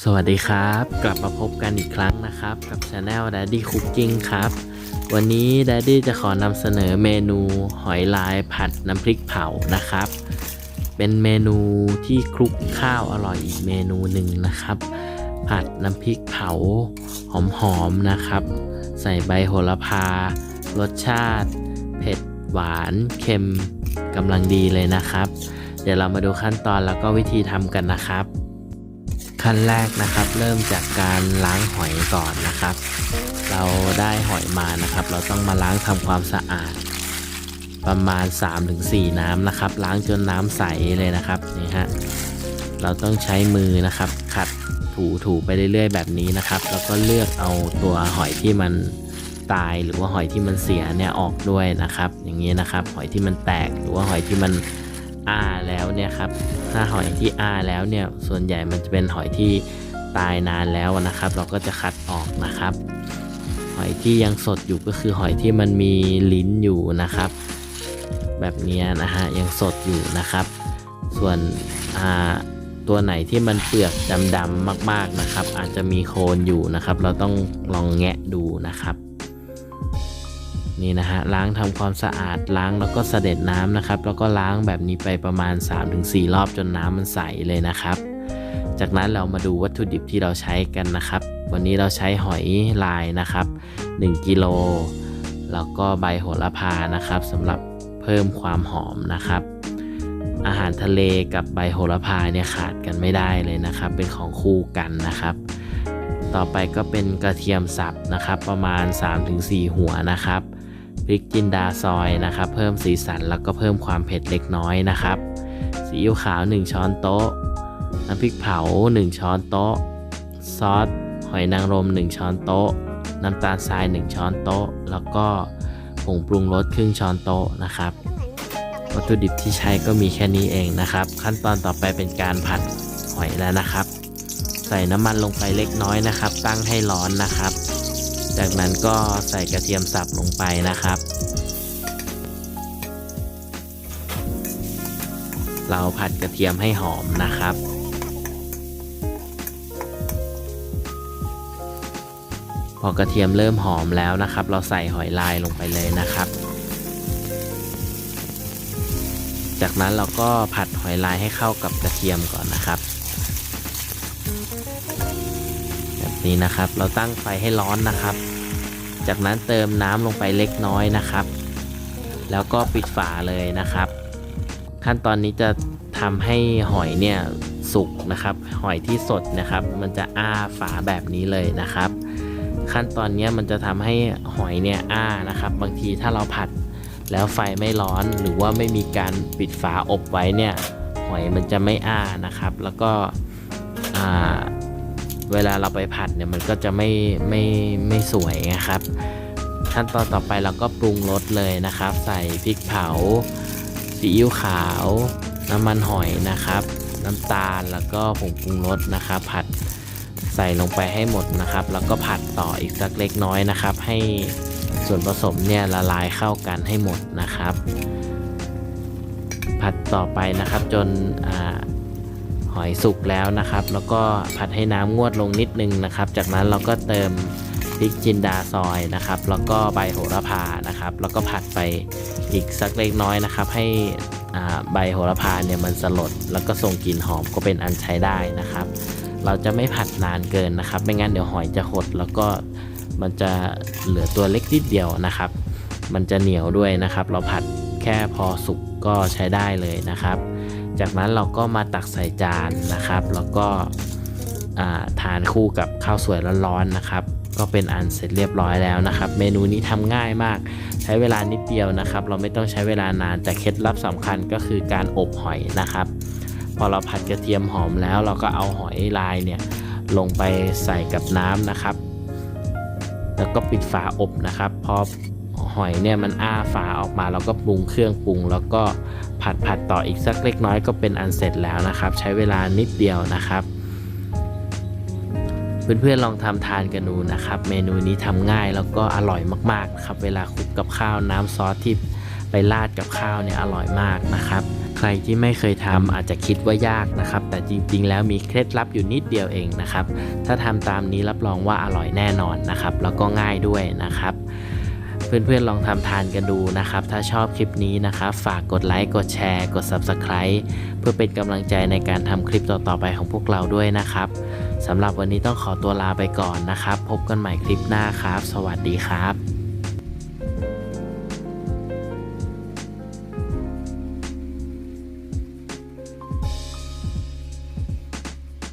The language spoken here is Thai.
สวัสดีครับ กลับมาพบกันอีกครั้งนะครับ กับ Channel Daddy Cooking ครับ วันนี้ Daddy จะขอนำเสนอเมนูหอยลายผัดน้ำพริกเผานะครับ เป็นเมนูที่คลุกข้าวอร่อยอีกเมนูหนึ่งนะครับ ผัดน้ำพริกเผาหอมๆนะครับ ใส่ใบโหระพา รสชาติ เผ็ด หวานเค็มกำลังดีเลยนะครับ เดี๋ยวเรามาดูขั้นตอนแล้วก็วิธีทำกันนะครับ ขั้นแรกนะครับ เริ่มจากการล้างหอยก่อนนะครับ เราได้หอยมานะครับ เราต้องมาล้างทำความสะอาด ประมาณ 3-4 น้ำนะครับ ล้างจนน้ำใสเลยนะครับนี่ฮะเราต้องใช้มือนะครับ ขัดถูถูไปเรื่อยๆ แบบนี้นะครับ แล้วก็เลือกเอาตัวหอยที่มันตายหรือว่าหอยที่มันเสียเนี่ยออกด้วยนะครับ อย่างนี้นะครับ หอยที่มันแตกหรือว่าหอยที่มัน อ้าแล้วเนี่ยครับ ถ้าหอยที่อ้าแล้วเนี่ย ส่วนใหญ่มันจะเป็นหอยที่ตายนานแล้วนะครับ เราก็จะคัดออกนะครับ หอยที่ยังสดอยู่ก็คือหอยที่มันมีลิ้นอยู่นะครับ แบบนี้นะฮะยังสดอยู่นะครับ ส่วนอ่าตัวไหนที่มันเปลือกดำๆมาก ๆนะครับ อาจจะมีโคนอยู่นะครับ เราต้องลองแงะดูนะครับ นี่นะฮะล้างทำความสะอาดล้างแล้วก็เสด็จน้ำนะครับ แล้วก็ล้างแบบนี้ไปประมาณ 3-4 รอบจนน้ำมันใสเลยนะครับ จากนั้นเรามาดูวัตถุดิบที่เราใช้กันนะครับ วันนี้เราใช้หอยลายนะครับ 1กิโลแล้วก็ใบโหระพานะครับสำหรับเพิ่มความหอมนะครับ อาหารทะเลกับใบโหระพาเนี่ยขาดกันไม่ได้เลยนะครับ เป็นของคู่กันนะครับต่อไปก็เป็นกระเทียมสับนะครับ ประมาณ 3-4 หัวนะครับ พริกจินดาซอยนะครับ เพิ่มสีสันแล้วก็เพิ่มความเผ็ดเล็กน้อยนะครับซีอิ๊วขาว 1 ช้อนโต๊ะ น้ำพริกเผา 1 ช้อนโต๊ะ ซอสหอยนางรม 1 ช้อนโต๊ะ น้ำตาลทราย 1 ช้อนโต๊ะ แล้วก็ผงปรุงรสครึ่งช้อนโต๊ะนะครับวัตถุดิบที่ใช้ก็มีแค่นี้เองนะครับ ขั้นตอนต่อไปเป็นการผัดหอยแล้วนะครับ ใส่น้ำมันลงไปเล็กน้อยนะครับ ตั้งให้ร้อนนะครับ จากนั้นก็ใส่กระเทียมสับลงไปนะครับ เราผัดกระเทียมให้หอมนะครับ พอกระเทียมเริ่มหอมแล้วนะครับ เราใส่หอยลายลงไปเลยนะครับ จากนั้นเราก็ผัดหอยลายให้เข้ากับกระเทียมก่อนนะครับ แบบนี้นะครับ เราตั้งไฟให้ร้อนนะครับ จากนั้นเติมน้ำลงไปเล็กน้อยนะครับ แล้วก็ปิดฝาเลยนะครับ ขั้นตอนนี้จะทำให้หอยเนี่ยสุกนะครับ หอยที่สดนะครับ มันจะอ้าฝาแบบนี้เลยนะครับ ขั้นตอนนี้มันจะทำให้หอยเนี่ยอ้านะครับ บางทีถ้าเราผัดแล้วไฟไม่ร้อนหรือว่าไม่มีการปิดฝาอบไว้เนี่ยหอยมันจะไม่อ้านะครับ แล้วก็อ่า เวลาเราไปผัดเนี่ยมันก็จะไม่ไม่ไม่สวยนะครับ ขั้นตอนต่อไปเราก็ปรุงรสเลยนะครับ ใส่พริกเผาซีอิ๊วขาว น้ำมันหอยนะครับ น้ำตาลแล้วก็ผงปรุงรสนะครับ ผัดใส่ลงไปให้หมดนะครับ แล้วก็ผัดต่ออีกสักเล็กน้อยนะครับ ให้ส่วนผสมเนี่ยละลายเข้ากันให้หมดนะครับ ผัดต่อไปนะครับจนอ่า หอยสุกแล้วนะครับ แล้วก็ผัดให้น้ำงวดลงนิดนึงนะครับ จากนั้นเราก็เติมพริกจินดาซอยนะครับ แล้วก็ใบโหระพานะครับ แล้วก็ผัดไปอีกสักเล็กน้อยนะครับ ให้ใบโหระพาเนี่ยมันสลด แล้วก็ส่งกลิ่นหอมก็เป็นอันใช้ได้นะครับ เราจะไม่ผัดนานเกินนะครับ ไม่งั้นเดี๋ยวหอยจะหด แล้วก็มันจะเหลือตัวเล็กนิดเดียวนะครับ มันจะเหนียวด้วยนะครับ เราผัดแค่พอสุกก็ใช้ได้เลยนะครับ จากนั้นเราก็มาตักใส่จานนะครับ แล้วก็ทานคู่กับข้าวสวยร้อนๆนะครับ ก็เป็นอันเสร็จเรียบร้อยแล้วนะครับ เมนูนี้ทำง่ายมาก ใช้เวลานิดเดียวนะครับ เราไม่ต้องใช้เวลานานแต่เคล็ดลับสำคัญก็คือการอบหอยนะครับ พอเราผัดกระเทียมหอมแล้ว เราก็เอาหอยลายเนี่ยลงไปใส่กับน้ำนะครับ แล้วก็ปิดฝาอบนะครับ พอ หอยเนี่ยมันอ้าฝาออกมาเราก็ปรุงเครื่องปรุง แล้วก็ผัดผัดต่ออีกสักเล็กน้อยก็เป็นอันเสร็จแล้วนะครับ ใช้เวลานิดเดียวนะครับเพื่อนๆลองทำทานกันดูนะครับ เมนูนี้ทำง่ายแล้วก็อร่อยมากๆครับเวลาคลุกกับข้าวน้ำซอสที่ไปราดกับข้าวเนี่ยอร่อยมากนะครับ ใครที่ไม่เคยทำอาจจะคิดว่ายากนะครับ แต่จริงๆ แล้วมีเคล็ดลับอยู่นิดเดียวเองนะครับ ถ้าทำตามนี้รับรองว่าอร่อยแน่นอนนะครับ แล้วก็ง่ายด้วยนะครับ เพื่อนๆลองทำทานกันดูนะครับ ถ้าชอบคลิปนี้นะครับ ฝากกดไลค์กดแชร์ กด Subscribe เพื่อเป็นกำลังใจในการทำคลิปต่อๆไปของพวกเราด้วยนะครับสำหรับวันนี้ต้องขอตัวลาไปก่อนนะครับ พบกันใหม่คลิปหน้าครับ สวัสดีครับ